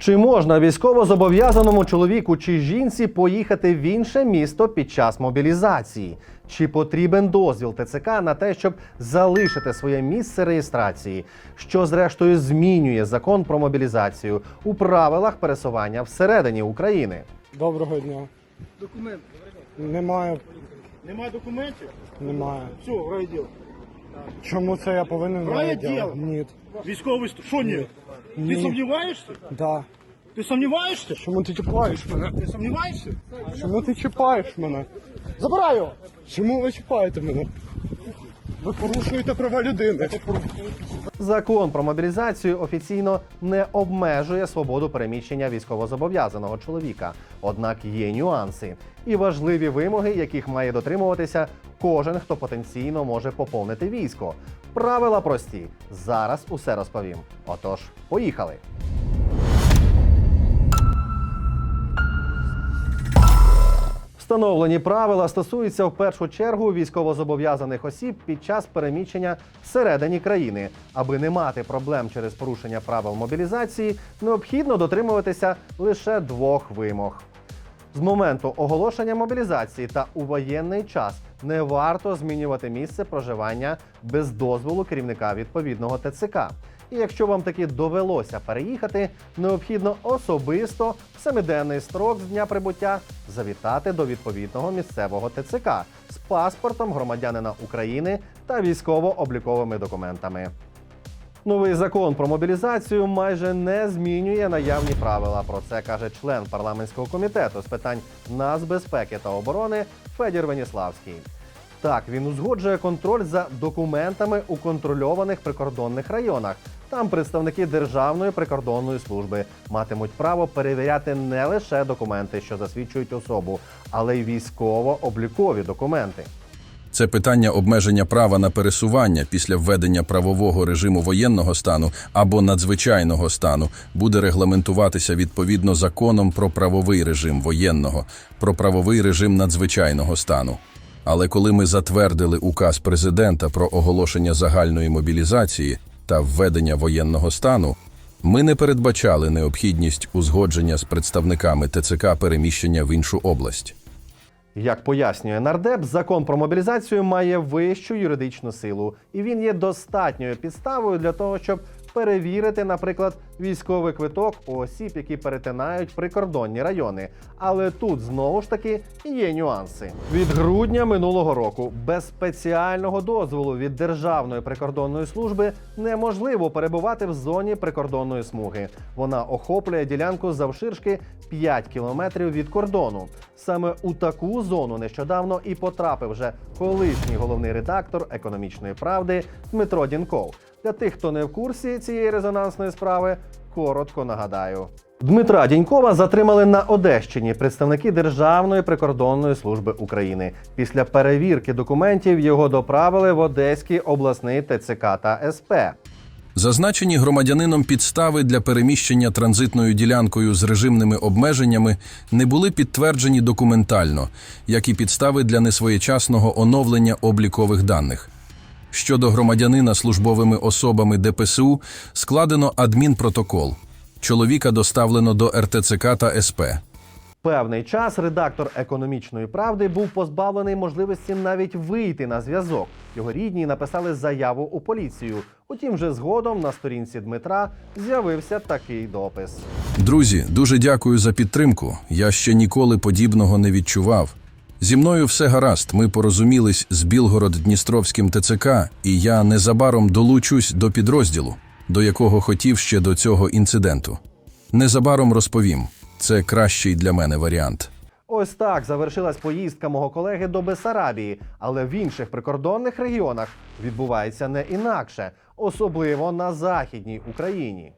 Чи можна військовозобов'язаному чоловіку чи жінці поїхати в інше місто під час мобілізації? Чи потрібен дозвіл ТЦК на те, щоб залишити своє місце реєстрації, що зрештою змінює закон про мобілізацію у правилах пересування всередині України? Доброго дня. Документ. Немає, Немає документів? немає. Все, райділ. Чому це я повинен робити? Ні. Військовий ст- Що ні? Ти Ні. сумніваєшся? Да. Ти сумніваєшся? Чому ти чіпаєш мене? Ти сумніваєшся? Чому ти чіпаєш мене? Забирай його! Чому ви чіпаєте мене? Ви порушуєте права людини. Закон про мобілізацію офіційно не обмежує свободу переміщення військовозобов'язаного чоловіка. Однак є нюанси і важливі вимоги, яких має дотримуватися кожен, хто потенційно може поповнити військо. Правила прості. Зараз усе розповім. Отож, поїхали. Встановлені правила стосуються в першу чергу військовозобов'язаних осіб під час переміщення всередині країни. Аби не мати проблем через порушення правил мобілізації, необхідно дотримуватися лише двох вимог. З моменту оголошення мобілізації та у воєнний час не варто змінювати місце проживання без дозволу керівника відповідного ТЦК. І якщо вам таки довелося переїхати, необхідно особисто в семиденний строк з дня прибуття завітати до відповідного місцевого ТЦК з паспортом громадянина України та військово-обліковими документами. Новий закон про мобілізацію майже не змінює наявні правила. Про це каже член парламентського комітету з питань нацбезпеки та оборони Федір Веніславський. Так, він узгоджує контроль за документами у контрольованих прикордонних районах. Там представники Державної прикордонної служби матимуть право перевіряти не лише документи, що засвідчують особу, але й військово-облікові документи. Це питання обмеження права на пересування після введення правового режиму воєнного стану або надзвичайного стану буде регламентуватися відповідно законом про правовий режим воєнного, про правовий режим надзвичайного стану. Але коли ми затвердили указ президента про оголошення загальної мобілізації та введення воєнного стану, ми не передбачали необхідність узгодження з представниками ТЦК переміщення в іншу область. Як пояснює нардеп, закон про мобілізацію має вищу юридичну силу, і він є достатньою підставою для того, щоб перевірити, наприклад, військовий квиток у осіб, які перетинають прикордонні райони. Але тут знову ж таки є нюанси. Від грудня минулого року без спеціального дозволу від Державної прикордонної служби неможливо перебувати в зоні прикордонної смуги. Вона охоплює ділянку завширшки 5 кілометрів від кордону. Саме у таку зону нещодавно і потрапив вже колишній головний редактор економічної правди Дмитро Дінков. Для тих, хто не в курсі цієї резонансної справи, коротко нагадаю. Дмитра Дінькова затримали на Одещині представники Державної прикордонної служби України. Після перевірки документів його доправили в Одеський обласний ТЦК та СП. Зазначені громадянином підстави для переміщення транзитною ділянкою з режимними обмеженнями не були підтверджені документально, як і підстави для несвоєчасного оновлення облікових даних. Щодо громадянина службовими особами ДПСУ складено адмінпротокол. Чоловіка доставлено до РТЦК та СП. Певний час редактор економічної правди був позбавлений можливості навіть вийти на зв'язок. Його рідні написали заяву у поліцію. Утім, вже згодом на сторінці Дмитра з'явився такий допис. Друзі, дуже дякую за підтримку. Я ще ніколи подібного не відчував. Зі мною все гаразд. Ми порозумілись з Білгород-Дністровським ТЦК, і я незабаром долучусь до підрозділу, до якого хотів ще до цього інциденту. Незабаром розповім. Це кращий для мене варіант. Ось так завершилась поїздка мого колеги до Бесарабії, але в інших прикордонних регіонах відбувається не інакше, особливо на західній Україні.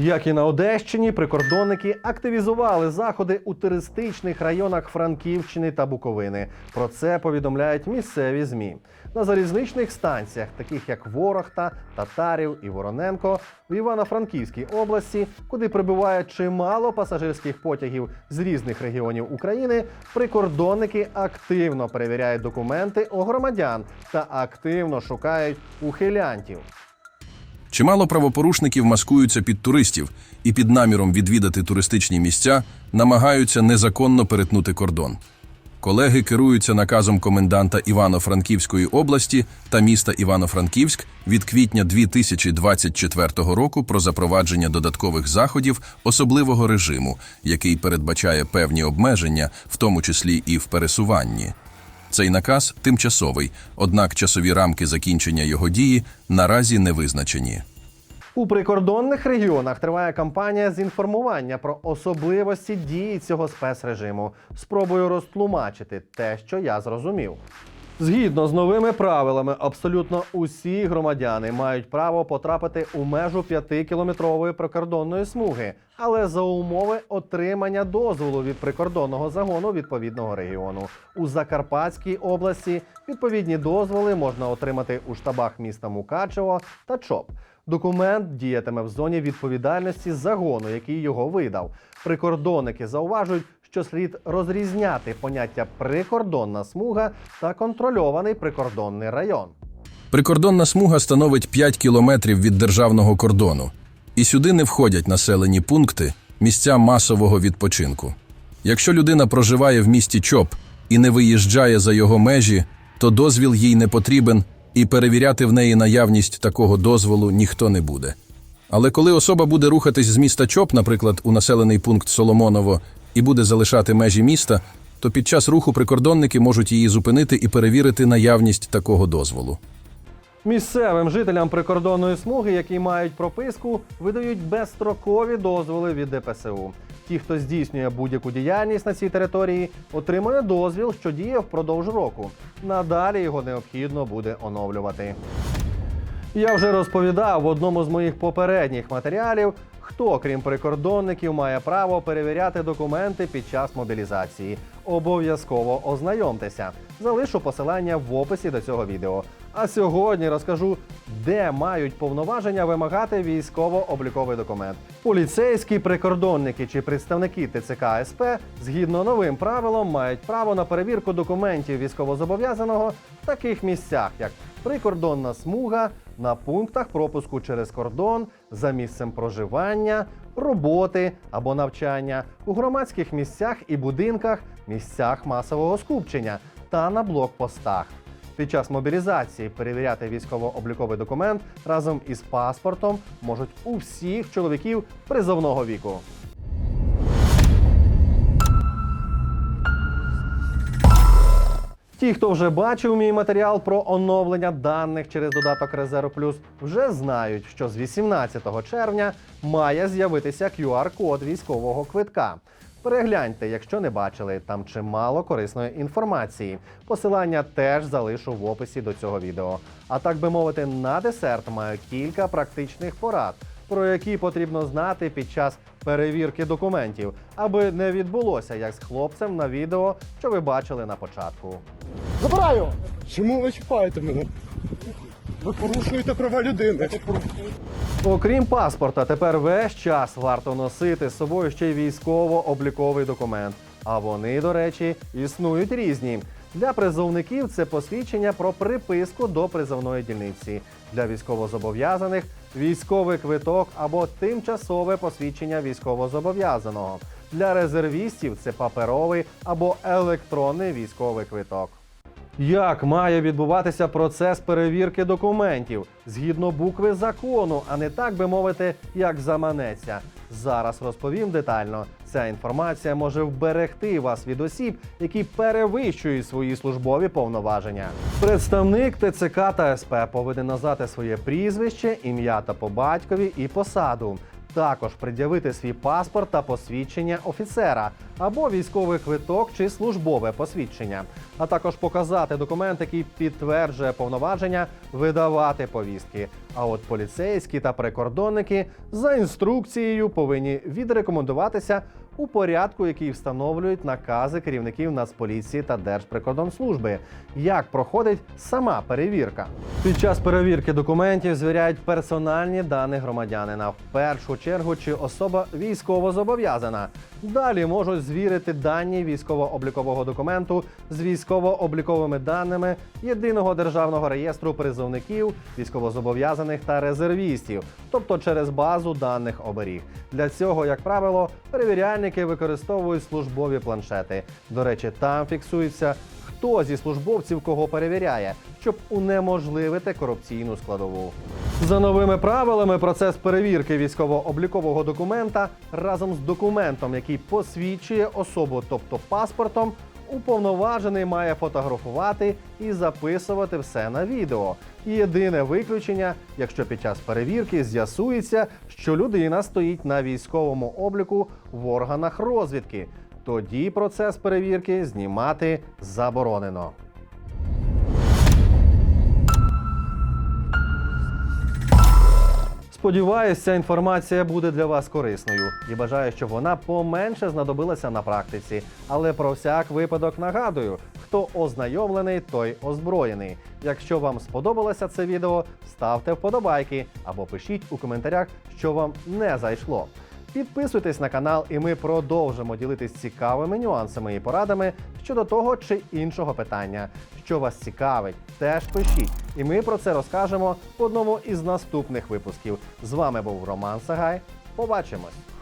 Як і на Одещині, прикордонники активізували заходи у туристичних районах Франківщини та Буковини. Про це повідомляють місцеві змі. На залізничних станціях, таких як Ворохта, Татарів і Вороненко, в Івано-Франківській області, куди прибуває чимало пасажирських потягів з різних регіонів України, прикордонники активно перевіряють документи у громадян та активно шукають ухилянтів. Чимало правопорушників маскуються під туристів і під наміром відвідати туристичні місця намагаються незаконно перетнути кордон. Колеги керуються наказом коменданта Івано-Франківської області та міста Івано-Франківськ від квітня 2024 року про запровадження додаткових заходів особливого режиму, який передбачає певні обмеження, в тому числі і в пересуванні. Цей наказ тимчасовий, однак часові рамки закінчення його дії наразі не визначені. У прикордонних регіонах триває кампанія з інформування про особливості дії цього спецрежиму. Спробую розтлумачити те, що я зрозумів. Згідно з новими правилами, абсолютно усі громадяни мають право потрапити у межу 5-кілометрової прикордонної смуги, але за умови отримання дозволу від прикордонного загону відповідного регіону. У Закарпатській області відповідні дозволи можна отримати у штабах міста Мукачево та ЧОП. Документ діятиме в зоні відповідальності загону, який його видав. Прикордонники зауважують, що слід розрізняти поняття прикордонна смуга та контрольований прикордонний район. Прикордонна смуга становить 5 кілометрів від державного кордону, і сюди не входять населені пункти, місця масового відпочинку. Якщо людина проживає в місті ЧОП і не виїжджає за його межі, то дозвіл їй не потрібен, і перевіряти в неї наявність такого дозволу ніхто не буде. Але коли особа буде рухатись з міста ЧОП, наприклад, у населений пункт Соломоново, і буде залишати межі міста, то під час руху прикордонники можуть її зупинити і перевірити наявність такого дозволу. Місцевим жителям прикордонної смуги, які мають прописку, видають безстрокові дозволи від ДПСУ. Ті, хто здійснює будь-яку діяльність на цій території, отримує дозвіл, що діє впродовж року. Надалі його необхідно буде оновлювати. Я вже розповідав в одному з моїх попередніх матеріалів, хто, крім прикордонників, має право перевіряти документи під час мобілізації. Обов'язково ознайомтеся. Залишу посилання в описі до цього відео. А сьогодні розкажу, де мають повноваження вимагати військово-обліковий документ. Поліцейські прикордонники чи представники ТЦК СП згідно новим правилам мають право на перевірку документів військовозобов'язаного в таких місцях, як прикордонна смуга, на пунктах пропуску через кордон, за місцем проживання, роботи або навчання, у громадських місцях і будинках, місцях масового скупчення та на блокпостах. Під час мобілізації перевіряти військово-обліковий документ разом із паспортом можуть у всіх чоловіків призовного віку. Ті, хто вже бачив мій матеріал про оновлення даних через додаток Резерв Плюс, вже знають, що з 18 червня має з'явитися QR-код військового квитка. Перегляньте, якщо не бачили, там чимало корисної інформації. Посилання теж залишу в описі до цього відео. А так би мовити, на десерт маю кілька практичних порад, про які потрібно знати під час перевірки документів, аби не відбулося як з хлопцем на відео, що ви бачили на початку. Забираю! Чому ви чіпаєте мене? Ви порушуєте права людини. Окрім паспорта, тепер весь час варто носити з собою ще й військово-обліковий документ. А вони, до речі, існують різні. Для призовників це посвідчення про приписку до призовної дільниці. Для військовозобов'язаних військовий квиток або тимчасове посвідчення військовозобов'язаного. Для резервістів це паперовий або електронний військовий квиток. Як має відбуватися процес перевірки документів згідно букви закону, а не так би мовити, як заманеться? Зараз розповім детально. Ця інформація може вберегти вас від осіб, які перевищують свої службові повноваження. Представник ТЦК та СП повинен назвати своє прізвище, ім'я та по батькові і посаду. Також пред'явити свій паспорт та посвідчення офіцера або військовий квиток чи службове посвідчення, а також показати документ, який підтверджує повноваження видавати повістки. А от поліцейські та прикордонники за інструкцією повинні відрекомендуватися у порядку, який встановлюють накази керівників Нацполіції та Держприкордонслужби. Як проходить сама перевірка? Під час перевірки документів звіряють персональні дані громадянина. В першу чергу, чи особа військово зобов'язана. Далі можуть звірити дані військово-облікового документу з військово-обліковими даними єдиного державного реєстру призовників, військовозобов'язаних та резервістів, тобто через базу даних оберіг. Для цього, як правило, перевіряльники використовують службові планшети. До речі, там фіксується, хто зі службовців кого перевіряє, щоб унеможливити корупційну складову. За новими правилами, процес перевірки військово-облікового документа разом з документом, який посвідчує особу, тобто паспортом, уповноважений має фотографувати і записувати все на відео. Єдине виключення, якщо під час перевірки з'ясується, що людина стоїть на військовому обліку в органах розвідки. Тоді процес перевірки знімати заборонено. Сподіваюся, ця інформація буде для вас корисною і бажаю, щоб вона поменше знадобилася на практиці. Але про всяк випадок нагадую, хто ознайомлений, той озброєний. Якщо вам сподобалося це відео, ставте вподобайки або пишіть у коментарях, що вам не зайшло. Підписуйтесь на канал, і ми продовжимо ділитись цікавими нюансами і порадами щодо того чи іншого питання. Що вас цікавить, теж пишіть. І ми про це розкажемо в одному із наступних випусків. З вами був Роман Сагай. Побачимось!